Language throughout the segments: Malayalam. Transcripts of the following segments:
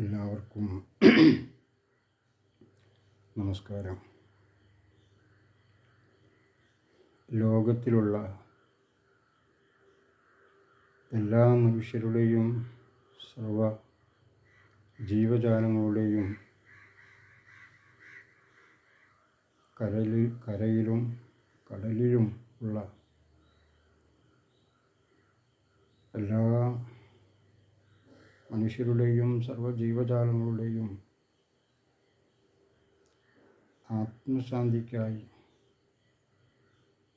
എല്ലാവർക്കും നമസ്കാരം. ലോകത്തിലുള്ള എല്ലാ മനുഷ്യരുടെയും സർവ ജീവജാലങ്ങളുടെയും കരലിൽ കരയിലും കടലിലും ഉള്ള എല്ലാ മനുഷ്യരുടെയും സർവ ജീവജാലങ്ങളുടെയും ആത്മശാന്തിക്കായി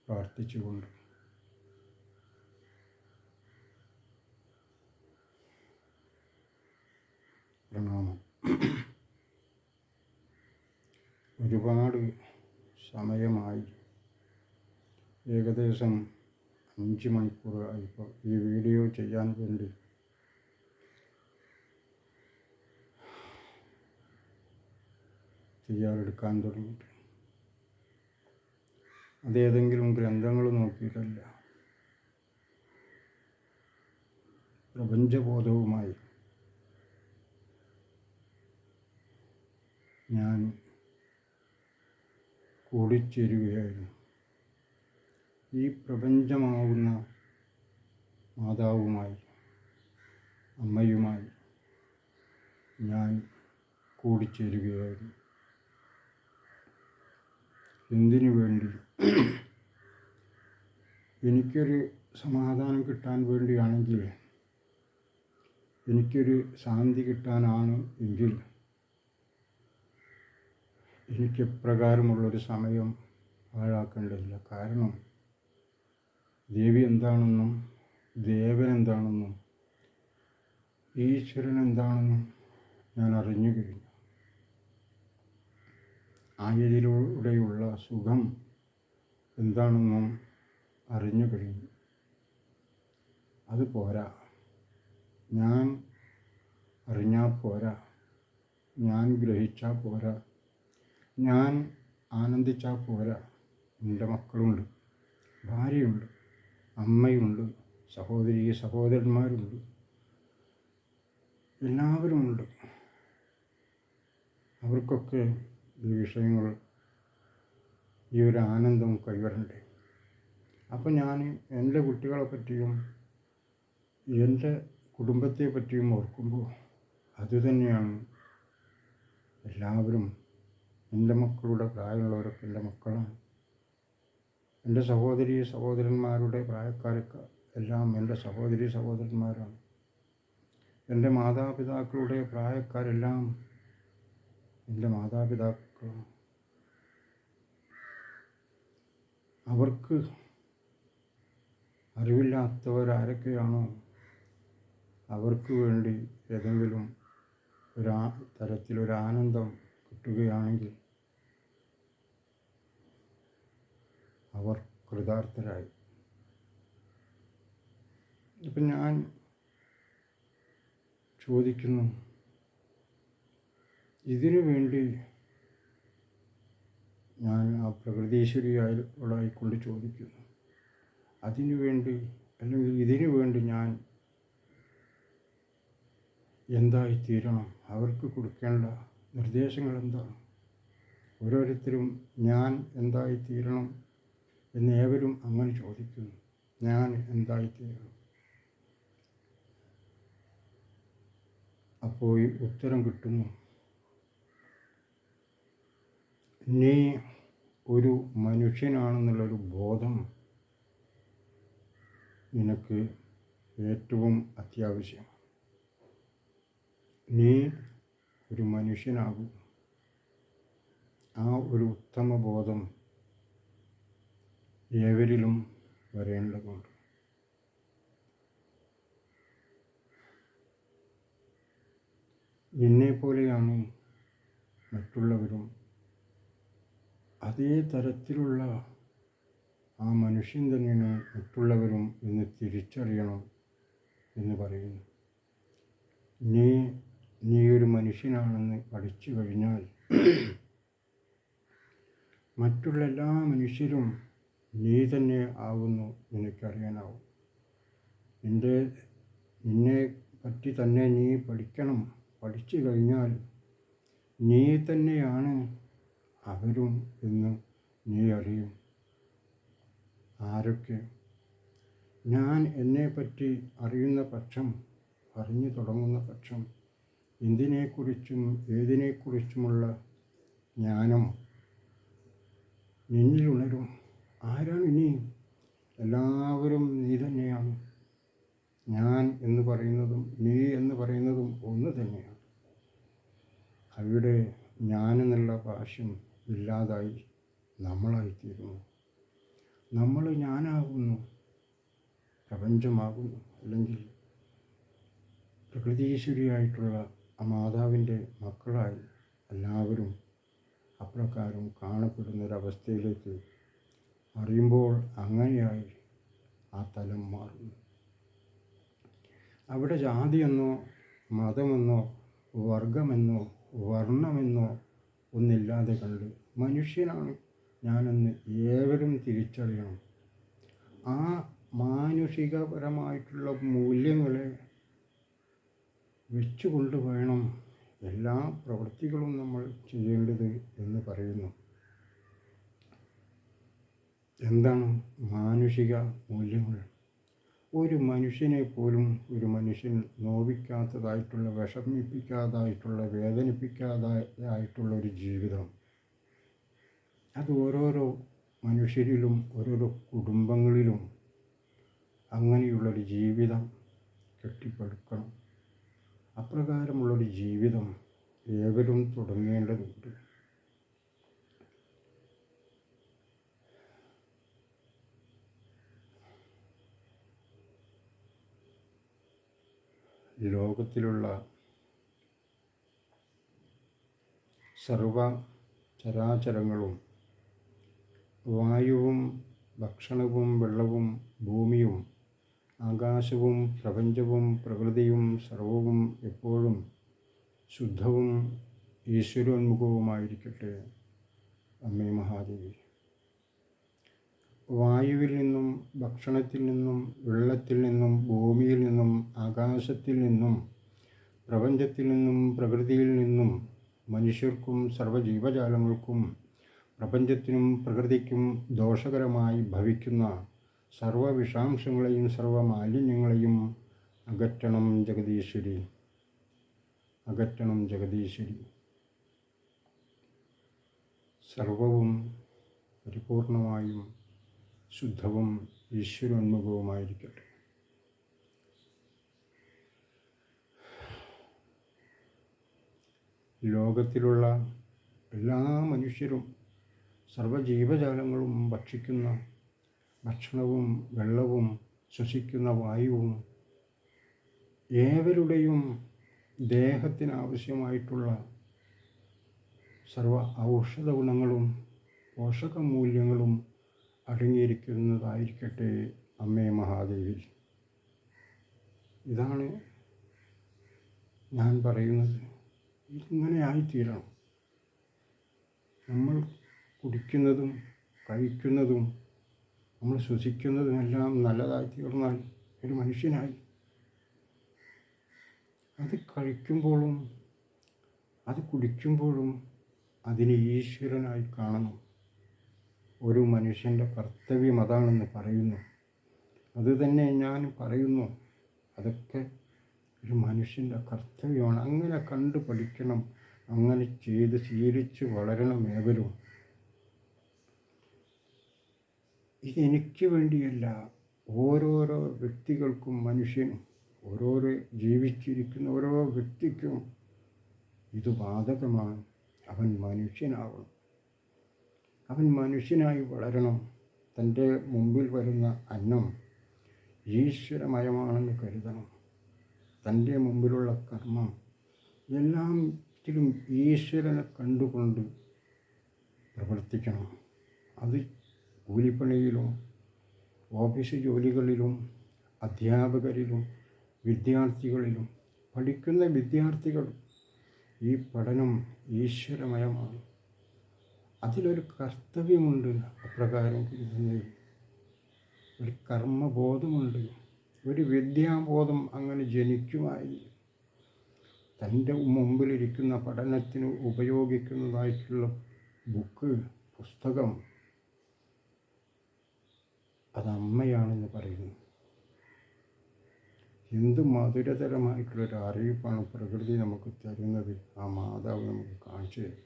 പ്രാർത്ഥിച്ചുകൊണ്ട്. പ്രണാമം. ഒരുപാട് സമയമായി ഏകദേശം അഞ്ച് മണിക്കൂറായി ഇപ്പോൾ ഈ വീഡിയോ ചെയ്യാൻ വേണ്ടി തയ്യാറെടുക്കാൻ തുടങ്ങിയിട്ട്. അതേതെങ്കിലും ഗ്രന്ഥങ്ങൾ നോക്കിയിട്ടല്ല. പ്രപഞ്ചബോധവുമായി ഞാൻ കൂടിച്ചേരുകയായിരുന്നു. ഈ പ്രപഞ്ചമാവുന്ന മാതാവുമായി അമ്മയുമായി ഞാൻ കൂടിച്ചേരുകയായിരുന്നു. എന്തിനു വേണ്ടി? എനിക്കൊരു സമാധാനം കിട്ടാൻ വേണ്ടിയാണെങ്കിൽ എനിക്കൊരു ശാന്തി കിട്ടാനാണ് എങ്കിൽ എനിക്ക് എപ്രകാരമുള്ളൊരു സമയം പാഴാക്കേണ്ടതില്ല. കാരണം ദേവി എന്താണെന്നും ദേവൻ എന്താണെന്നും ഈശ്വരൻ എന്താണെന്നും ഞാൻ അറിഞ്ഞു കഴിഞ്ഞു. ആയതിലൂടെയുള്ള സുഖം എന്താണെന്നും അറിഞ്ഞു കഴിഞ്ഞു. അത് പോരാ. ഞാൻ അറിഞ്ഞാൽ പോരാ. ഞാൻ ഗ്രഹിച്ചാൽ പോരാ. ഞാൻ ആനന്ദിച്ചാൽ പോരാ. എന്റെ മക്കളുണ്ട്. ഭാര്യയുണ്ട്. അമ്മയുണ്ട്. സഹോദരി സഹോദരന്മാരുണ്ട്. എല്ലാവരുമുണ്ട്. അവർക്കൊക്കെ ഈ വിഷയങ്ങൾ ഈ ഒരു ആനന്ദം കൈവരണ്ടേ. അപ്പം ഞാൻ എന്റെ കുട്ടികളെ പറ്റിയും എന്റെ കുടുംബത്തെ പറ്റിയും ഓർക്കുമ്പോൾ അതുതന്നെയാണ് എല്ലാവരും എന്റെ മക്കളുടെ പ്രായമുള്ളവരൊക്കെ എന്റെ മക്കളാണ്. എന്റെ സഹോദരി സഹോദരന്മാരുടെ പ്രായക്കാരൊക്കെ എല്ലാം എന്റെ സഹോദരി സഹോദരന്മാരാണ്. എന്റെ മാതാപിതാക്കളുടെ പ്രായക്കാരെല്ലാം എന്റെ മാതാപിതാക്കളാണ് അവർക്ക് അറിവില്ലാത്തവരാരൊക്കെയാണോ അവർക്ക് വേണ്ടി ഏതെങ്കിലും ഒരു തരത്തിലൊരു ആനന്ദം കിട്ടുകയാണെങ്കിൽ അവർ കൃതാർത്ഥരായി. ഇപ്പം ഞാൻ ചോദിക്കുന്നു ഇതിനു വേണ്ടി ഞാൻ ആ പ്രകൃതീശ്വരിയായിക്കൊണ്ട് ചോദിക്കുന്നു. അതിനു വേണ്ടി അല്ലെങ്കിൽ ഇതിനു വേണ്ടി ഞാൻ എന്തായി തീരണം? അവർക്ക് കൊടുക്കേണ്ട നിർദ്ദേശങ്ങൾ എന്താണ്? ഓരോരുത്തരും ഞാൻ എന്തായി തീരണം എന്ന് ഏവരും അങ്ങനെ ചോദിക്കുന്നു. ഞാൻ എന്തായി തീരണം? അപ്പോൾ ഈ ഉത്തരം കിട്ടുന്നു നീ ഒരു മനുഷ്യനാണെന്നുള്ളൊരു ബോധം നിനക്ക് ഏറ്റവും അത്യാവശ്യം. നീ ഒരു മനുഷ്യനാകും. ആ ഒരു ഉത്തമ ബോധം ഏവരിലും വരേണ്ടതുണ്ട്. നിന്നെപ്പോലെയാണ് മറ്റുള്ളവരും അതേ തരത്തിലുള്ള ആ മനുഷ്യൻ തന്നെയാണ് മറ്റുള്ളവരും എന്ന് തിരിച്ചറിയണം എന്ന് പറയുന്നു. നീ നീ ഒരു മനുഷ്യനാണെന്ന് പഠിച്ചു കഴിഞ്ഞാൽ മറ്റുള്ള എല്ലാ മനുഷ്യരും നീ തന്നെ ആവുന്നു നിനക്കറിയാനാവും. നിന്റെ നിന്നെ പറ്റി തന്നെ നീ പഠിക്കണം. പഠിച്ചു കഴിഞ്ഞാൽ നീ തന്നെയാണ് അവരും ഇന്ന് നീ അറിയും ആരൊക്കെ? ഞാൻ എന്നെപ്പറ്റി അറിയുന്ന പക്ഷം അറിഞ്ഞു തുടങ്ങുന്ന പക്ഷം എന്തിനെക്കുറിച്ചും ഏതിനെക്കുറിച്ചുമുള്ള ജ്ഞാനം നിന്നിലുണരും ആരാണ് ഇനി? എല്ലാവരും നീ തന്നെയാണ്. ഞാൻ എന്ന് പറയുന്നതും നീ എന്ന് പറയുന്നതും ഒന്ന് തന്നെയാണ്. അവിടെ ഞാനെന്നുള്ള ഭാഷ്യം ഇല്ലാതായി നമ്മളായിത്തീരുന്നു. നമ്മൾ ഞാനാകുന്നു പ്രപഞ്ചമാകുന്നു. അല്ലെങ്കിൽ പ്രകൃതീശ്വരിയായിട്ടുള്ള ആ മാതാവിന്റെ മക്കളായി എല്ലാവരും അപ്രകാരം കാണപ്പെടുന്നൊരവസ്ഥയിലേക്ക് അറിയുമ്പോൾ അങ്ങനെയായി ആ തലം മാറുന്നു. അവിടെ ജാതിയെന്നോ മതമെന്നോ വർഗമെന്നോ വർണമെന്നോ ഒന്നില്ലാതെ കണ്ട് മനുഷ്യനാണ്. ഞാനെന്ന് ഏവരും തിരിച്ചറിയണം. ആ മാനുഷികപരമായിട്ടുള്ള മൂല്യങ്ങളെ വെച്ചുകൊണ്ട് വേണം എല്ലാ പ്രവൃത്തികളും നമ്മൾ ചെയ്യേണ്ടത് എന്ന് പറയുന്നു. എന്താണ് മാനുഷിക മൂല്യങ്ങൾ? ഒരു മനുഷ്യനെ പോലും ഒരു മനുഷ്യൻ നോവിക്കാത്തതായിട്ടുള്ള വിഷമിപ്പിക്കാതായിട്ടുള്ള വേദനിപ്പിക്കാതായിട്ടുള്ള ഒരു ജീവിതം. അത് ഓരോരോ മനുഷ്യരിലും ഓരോരോ കുടുംബങ്ങളിലും അങ്ങനെയുള്ളൊരു ജീവിതം കെട്ടിപ്പടുക്കണം. അപ്രകാരമുള്ളൊരു ജീവിതം ഏവരും തുടങ്ങേണ്ടതുണ്ട്. ലോകത്തിലുള്ള സർവ ചരാചരങ്ങളും വായുവും ഭക്ഷണവും വെള്ളവും ഭൂമിയും ആകാശവും പ്രപഞ്ചവും പ്രകൃതിയും സർവവും എപ്പോഴും ശുദ്ധവും ഈശ്വരോന്മുഖവുമായിരിക്കട്ടെ. അമ്മേ മഹാദേവി. വായുവിൽ നിന്നും ഭക്ഷണത്തിൽ നിന്നും വെള്ളത്തിൽ നിന്നും ഭൂമിയിൽ നിന്നും ആകാശത്തിൽ നിന്നും പ്രപഞ്ചത്തിൽ നിന്നും പ്രകൃതിയിൽ നിന്നും മനുഷ്യർക്കും സർവജീവജാലങ്ങൾക്കും പ്രപഞ്ചത്തിനും പ്രകൃതിക്കും ദോഷകരമായി ഭവിക്കുന്ന സർവവിഷാംശങ്ങളെയും സർവ മാലിന്യങ്ങളെയും അകറ്റണം ജഗദീശ്വരി. അകറ്റണം ജഗദീശ്വരി. സർവവും പരിപൂർണമായും ശുദ്ധവും ഈശ്വരോന്മുഖവുമായിരിക്കട്ടെ. ലോകത്തിലുള്ള എല്ലാ മനുഷ്യരും സർവജീവജാലങ്ങളും ഭക്ഷിക്കുന്ന ഭക്ഷണവും വെള്ളവും ശ്വസിക്കുന്ന വായുവും ഏവരുടെയും ദേഹത്തിനാവശ്യമായിട്ടുള്ള സർവ ഔഷധ ഗുണങ്ങളും പോഷകമൂല്യങ്ങളും അടങ്ങിയിരിക്കുന്നതായിരിക്കട്ടെ അമ്മേ മഹാദേവി. ഇതാണ് ഞാൻ പറയുന്നത്. ഇതിങ്ങനെ ആയിത്തീരണം. നമ്മൾ കുടിക്കുന്നതും കഴിക്കുന്നതും നമ്മൾ ശ്വസിക്കുന്നതുമെല്ലാം നല്ലതായി തീർന്നാൽ ഒരു മനുഷ്യനായി. അത് കഴിക്കുമ്പോഴും അത് കുടിക്കുമ്പോഴും അതിനെ ഈശ്വരനായി കാണണം. ഒരു മനുഷ്യന്റെ കർത്തവ്യം അതാണെന്ന് പറയുന്നു. അത് തന്നെ ഞാൻ പറയുന്നു. അതൊക്കെ ഒരു മനുഷ്യന്റെ കർത്തവ്യമാണ്. അങ്ങനെ കണ്ടു പഠിക്കണം. അങ്ങനെ ചെയ്ത് ശീലിച്ച് വളരണം ഏവരും. ഇതെനിക്ക് വേണ്ടിയല്ല ഓരോരോ വ്യക്തികൾക്കും മനുഷ്യനും ഓരോരോ ജീവിച്ചിരിക്കുന്ന ഓരോ വ്യക്തിക്കും ഇത് ബാധകമാണ്. അവൻ മനുഷ്യനാവണം. അവൻ മനുഷ്യനായി വളരണം. തന്റെ മുമ്പിൽ വരുന്ന അന്നം ഈശ്വരമയമാണെന്ന് കരുതണം. തന്റെ മുമ്പിലുള്ള കർമ്മം എല്ലാത്തിലും ഈശ്വരനെ കണ്ടുകൊണ്ട് പ്രവർത്തിക്കണം. അത് കൂലിപ്പണിയിലും ഓഫീസ് ജോലികളിലും അധ്യാപകരിലും വിദ്യാർത്ഥികളിലും പഠിക്കുന്ന വിദ്യാർത്ഥികൾ ഈ പഠനം ഈശ്വരമയമാണ്. അതിലൊരു കർത്തവ്യമുണ്ട് അപ്രകാരം കരുതുന്നത്. ഒരു കർമ്മബോധമുണ്ട്. ഒരു വിദ്യാബോധം അങ്ങനെ ജനിക്കുമായി തന്റെ മുമ്പിലിരിക്കുന്ന പഠനത്തിന് ഉപയോഗിക്കുന്നതായിട്ടുള്ള ബുക്ക് പുസ്തകം അത് അമ്മയാണെന്ന് പറയുന്നു. എന്ത് മധുരതരമായിട്ടുള്ളൊരു അറിയിപ്പാണ് പ്രകൃതി നമുക്ക് തരുന്നത്. ആ മാതാവ് നമുക്ക് കാണിച്ചു തരും.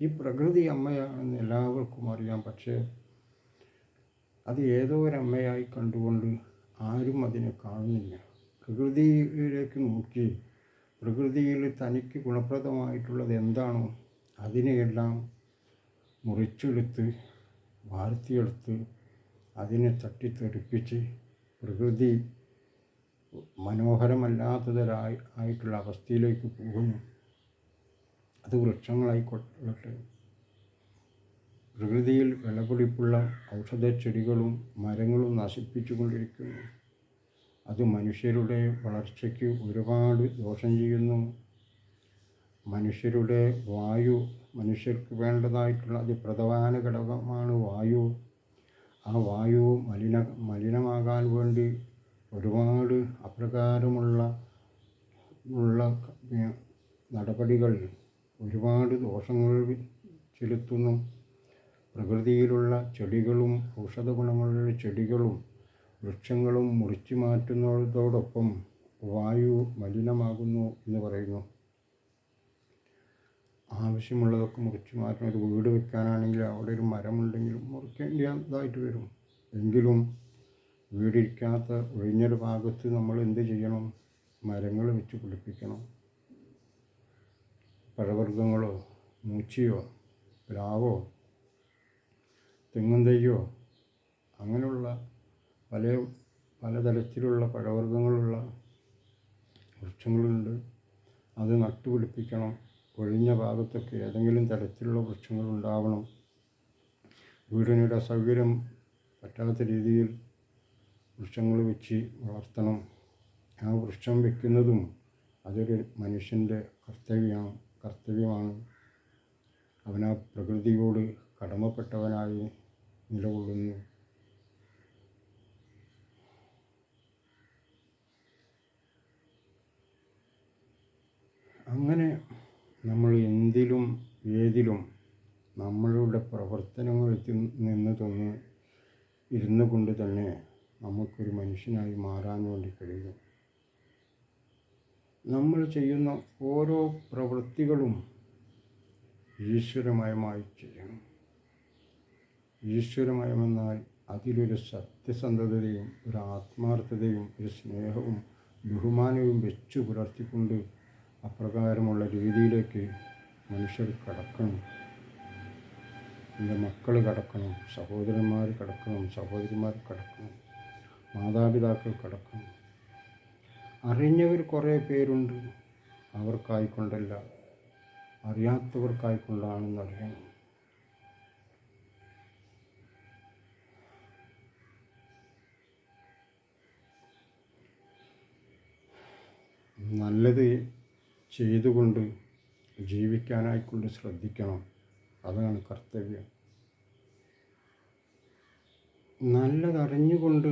ഈ പ്രകൃതി അമ്മയാണെന്ന് എല്ലാവർക്കും അറിയാം. പക്ഷേ അത് ഏതോ ഒരമ്മയായി കണ്ടുകൊണ്ട് ആരും അതിനെ കാണുന്നില്ല. പ്രകൃതിയിലേക്ക് നോക്കി പ്രകൃതിയിൽ തനിക്ക് ഗുണപ്രദമായിട്ടുള്ളത് എന്താണോ അതിനെയെല്ലാം മുറിച്ചെടുത്ത് വാർത്തിയെടുത്ത് അതിനെ തട്ടിത്തെറിപ്പിച്ച് പ്രകൃതി മനോഹരമല്ലാത്തതരായി ആയിട്ടുള്ള അവസ്ഥയിലേക്ക് പോകുന്നു. അത് വൃക്ഷങ്ങളായിക്കൊള്ളട്ടെ പ്രകൃതിയിൽ വിളപിടിപ്പുള്ള ഔഷധ ചെടികളും മരങ്ങളും നശിപ്പിച്ചു കൊണ്ടിരിക്കുന്നു അത് മനുഷ്യരുടെ വളർച്ചയ്ക്ക് ഒരുപാട് ദോഷം ചെയ്യുന്നു. മനുഷ്യരുടെ വായു മനുഷ്യർക്ക് വേണ്ടതായിട്ടുള്ള അതിപ്രധാന ഘടകമാണ് വായു. ആ വായു മലിന മലിനമാകാൻ വേണ്ടി ഒരുപാട് അപ്രകാരമുള്ള ഉള്ള നടപടികൾ ഒരുപാട് ദോഷങ്ങൾ ചെലുത്തുന്നു. പ്രകൃതിയിലുള്ള ചെടികളും ഔഷധ ഗുണങ്ങളുള്ള ചെടികളും വൃക്ഷങ്ങളും മുറിച്ചു മാറ്റുന്നതോടൊപ്പം വായു മലിനമാകുന്നു എന്ന് പറയുന്നു. ആവശ്യമുള്ളതൊക്കെ മുറിച്ചു മാറ്റണം. ഒരു വീട് വെക്കാനാണെങ്കിൽ അവിടെ ഒരു മരമുണ്ടെങ്കിൽ മുറിക്കേണ്ടതായിട്ട് വരും. എങ്കിലും വീടിരിക്കാത്ത ഒഴിഞ്ഞൊരു ഭാഗത്ത് നമ്മൾ എന്ത് ചെയ്യണം? മരങ്ങൾ വെച്ച് പിടിപ്പിക്കണം പഴവർഗങ്ങളോ മൂച്ചിയോ പ്ലാവോ തെങ്ങും തയ്യോ അങ്ങനെയുള്ള പല പലതരത്തിലുള്ള പഴവർഗങ്ങളുള്ള വൃക്ഷങ്ങളുണ്ട്. അത് നട്ടുപിടിപ്പിക്കണം. ഒഴിഞ്ഞ ഭാഗത്തൊക്കെ ഏതെങ്കിലും തരത്തിലുള്ള വൃക്ഷങ്ങൾ ഉണ്ടാവണം വീടിനൊരു അസൗകര്യം പറ്റാത്ത രീതിയിൽ വൃക്ഷങ്ങൾ വെച്ച് വളർത്തണം. ആ വൃക്ഷം വെക്കുന്നതും അതൊരു മനുഷ്യന്റെ കർത്തവ്യമാണ്. കർത്തവ്യമാണ് അവനാ പ്രകൃതിയോട് കടമപ്പെട്ടവനായി നിലകൊള്ളുന്നു. അങ്ങനെ നമ്മൾ എന്തിലും ഏതിലും നമ്മളുടെ പ്രവർത്തനങ്ങളിൽ നിന്ന് തന്നെ ഇരുന്നു കൊണ്ട് തന്നെ നമുക്കൊരു മനുഷ്യനായി മാറാൻ വേണ്ടി കഴിയും. നമ്മൾ ചെയ്യുന്ന ഓരോ പ്രവൃത്തികളും ഈശ്വരമയമായി ചെയ്യണം ഈശ്വരമയമെന്നാൽ അതിലൊരു സത്യസന്ധതയും ഒരു ആത്മാർത്ഥതയും ഒരു സ്നേഹവും ബഹുമാനവും വെച്ചു പുലർത്തിക്കൊണ്ട് അപ്രകാരമുള്ള രീതിയിലേക്ക് മനുഷ്യർ കടക്കണം. എന്റെ മക്കൾ കടക്കണം സഹോദരന്മാർ കടക്കണം സഹോദരിമാർ കടക്കണം മാതാപിതാക്കൾ കടക്കണം. അറിഞ്ഞവർ കുറേ പേരുണ്ട്. അവർക്കായിക്കൊണ്ടല്ല അറിയാത്തവർക്കായിക്കൊണ്ടാണെന്നറിയണം നല്ലത് ചെയ്തുകൊണ്ട് ജീവിക്കാനായിക്കൊണ്ട് ശ്രദ്ധിക്കണം. അതാണ് കർത്തവ്യം. നല്ലതറിഞ്ഞുകൊണ്ട്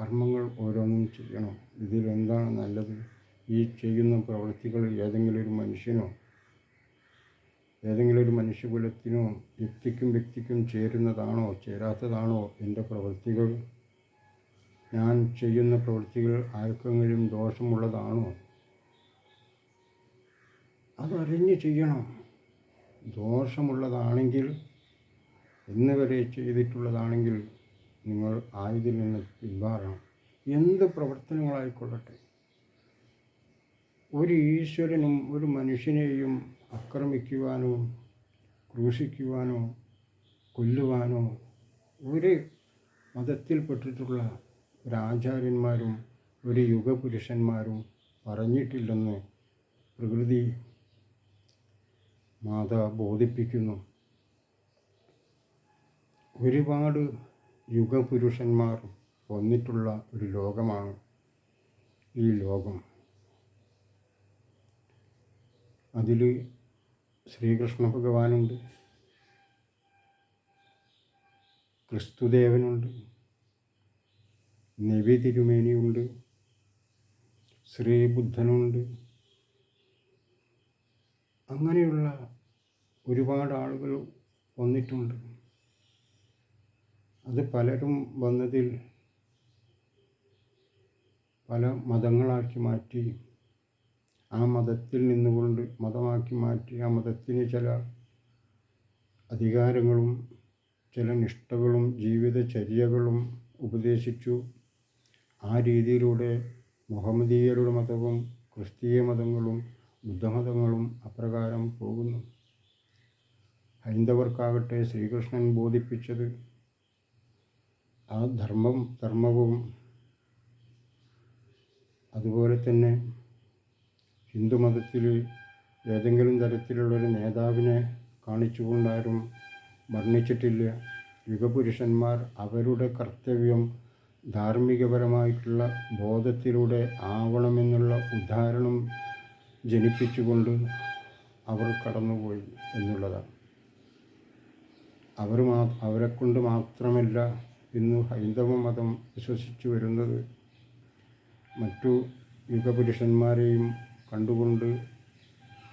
കർമ്മങ്ങൾ ഓരോന്നും ചെയ്യണം. ഇതിലെന്താണ് നല്ലത്? ഈ ചെയ്യുന്ന പ്രവൃത്തികൾ ഏതെങ്കിലും ഒരു മനുഷ്യനോ ഏതെങ്കിലും ഒരു മനുഷ്യകുലത്തിനോ വ്യക്തിക്കും വ്യക്തിക്കും ചേരുന്നതാണോ ചേരാത്തതാണോ എന്റെ പ്രവൃത്തികൾ? ഞാൻ ചെയ്യുന്ന പ്രവൃത്തികൾ ആർക്കെങ്കിലും ദോഷമുള്ളതാണോ? അതറിഞ്ഞ് ചെയ്യണം. ദോഷമുള്ളതാണെങ്കിൽ ഇന്ന് വരെ ചെയ്തിട്ടുള്ളതാണെങ്കിൽ നിങ്ങൾ ആയതിൽ നിന്ന് പിന്മാറണം എന്ത് പ്രവർത്തനങ്ങളായിക്കൊള്ളട്ടെ. ഒരു ഈശ്വരനും ഒരു മനുഷ്യനെയും ആക്രമിക്കുവാനോ ക്രൂശിക്കുവാനോ കൊല്ലുവാനോ ഒരു മതത്തിൽപ്പെട്ടിട്ടുള്ള ഒരാചാര്യന്മാരും ഒരു യുഗപുരുഷന്മാരും പറഞ്ഞിട്ടില്ലെന്ന് പ്രകൃതി മാത ബോധിപ്പിക്കുന്നു. ഒരുപാട് യുഗപുരുഷന്മാർ വന്നിട്ടുള്ള ഒരു ലോകമാണ് ഈ ലോകം. അതിൽ ശ്രീകൃഷ്ണ ഭഗവാനുണ്ട് ക്രിസ്തുദേവനുണ്ട് നബി തിരുമേനിയുണ്ട് ശ്രീബുദ്ധനുണ്ട്. അങ്ങനെയുള്ള ഒരുപാട് ആളുകൾ വന്നിട്ടുണ്ട്. അത് പലരും വന്നതിൽ പല മതങ്ങളാക്കി മാറ്റി ആ മതത്തിൽ നിന്നുകൊണ്ട് മതമാക്കി മാറ്റി ആ മതത്തിന് ചില അധികാരങ്ങളും ചില നിഷ്ഠകളും ജീവിതചര്യകളും ഉപദേശിച്ചു. ആ രീതിയിലൂടെ മുഹമ്മദീയരുടെ മതവും ക്രിസ്തീയ മതങ്ങളും ബുദ്ധമതങ്ങളും അപ്രകാരം പോകുന്നു. ഹൈന്ദവർക്കാകട്ടെ ശ്രീകൃഷ്ണൻ ബോധിപ്പിച്ചത് ആ ധർമ്മം ധർമ്മവും അതുപോലെ തന്നെ ഹിന്ദുമതത്തിൽ ഏതെങ്കിലും തരത്തിലുള്ളൊരു നേതാവിനെ കാണിച്ചുകൊണ്ടാരും വർണിച്ചിട്ടില്ല യുഗപുരുഷന്മാർ അവരുടെ കർത്തവ്യം ധാർമ്മികപരമായിട്ടുള്ള ബോധത്തിലൂടെ ആവണമെന്നുള്ള ഉദാഹരണം ജനിപ്പിച്ചുകൊണ്ട് അവർ കടന്നുപോയി എന്നുള്ളതാണ്. അവർ മാ അവരെക്കൊണ്ട് മാത്രമല്ല ഇന്ന് ഹൈന്ദവ മതം വിശ്വസിച്ചു വരുന്നത്. മറ്റു യുഗപുരുഷന്മാരെയും കണ്ടുകൊണ്ട്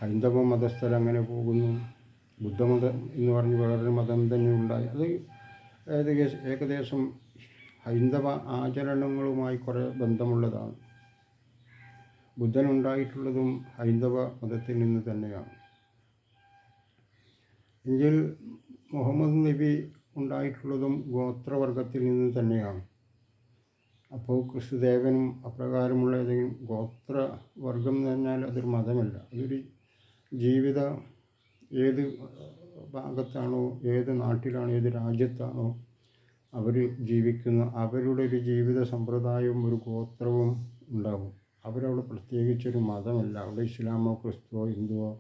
ഹൈന്ദവ മതസ്ഥർ അങ്ങനെ പോകുന്നു. ബുദ്ധമതം എന്ന് പറഞ്ഞ് വേറൊരു മതം തന്നെ ഉണ്ടായി. അത് ഏകദേശം ഏകദേശം ഹൈന്ദവ ആചരണങ്ങളുമായി കുറേ ബന്ധമുള്ളതാണ്. ബുദ്ധൻ ഉണ്ടായിട്ടുള്ളതും ഹൈന്ദവ മതത്തിൽ നിന്ന് തന്നെയാണ്. എങ്കിൽ മുഹമ്മദ് നബി ഉണ്ടായിട്ടുള്ളതും ഗോത്രവർഗത്തിൽ നിന്ന് തന്നെയാണ്. അപ്പോൾ ക്രിസ്തുദേവനും അപ്രകാരമുള്ള ഏതെങ്കിലും ഗോത്രവർഗം എന്ന് പറഞ്ഞാൽ അതൊരു മതമല്ല. അതൊരു ജീവിത ഏത് ഭാഗത്താണോ ഏത് നാട്ടിലാണോ ഏത് രാജ്യത്താണോ അവർ ജീവിക്കുന്ന അവരുടെ ഒരു ജീവിത സമ്പ്രദായവും ഒരു ഗോത്രവും ഉണ്ടാകും അവരവിടെ പ്രത്യേകിച്ചൊരു മതമല്ല. അവിടെ ഇസ്ലാമോ ക്രിസ്തുവോ ഹിന്ദുവോ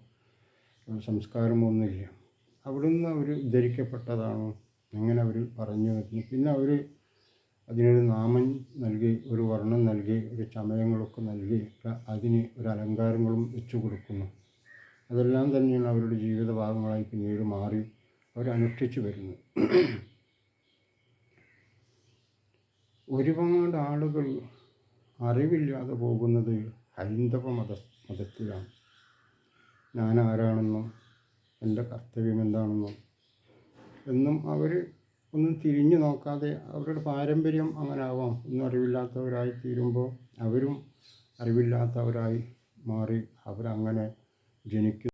സംസ്കാരമോ ഒന്നുമില്ല. അവിടുന്ന് അവർ ധരിക്കപ്പെട്ടതാണോ അങ്ങനെ അവർ പറഞ്ഞു വരുന്നു പിന്നെ അവർ അതിനൊരു നാമം നൽകി ഒരു വർണം നൽകി ഒരു ചമയങ്ങളൊക്കെ നൽകി അതിന് ഒരു അലങ്കാരങ്ങളും വെച്ചു കൊടുക്കുന്നു. അതെല്ലാം തന്നെയാണ് അവരുടെ ജീവിത ഭാഗങ്ങളായി പിന്നീട് മാറി അവരനുഷ്ഠിച്ചു വരുന്നത്. ഒരുപാട് ആളുകൾ അറിവില്ലാതെ പോകുന്നത് ഹൈന്ദവ മത മതത്തിലാണ്. ഞാൻ ആരാണെന്നും എന്റെ കർത്തവ്യം എന്താണെന്നും. എന്നും അവർ ഒന്നും തിരിഞ്ഞു നോക്കാതെ അവരുടെ പാരമ്പര്യം അങ്ങനെ ആവാം ഒന്നും അറിവില്ലാത്തവരായി തീരുമ്പോൾ അവരും അറിവില്ലാത്തവരായി മാറി അവരങ്ങനെ ജനിക്കുന്നു.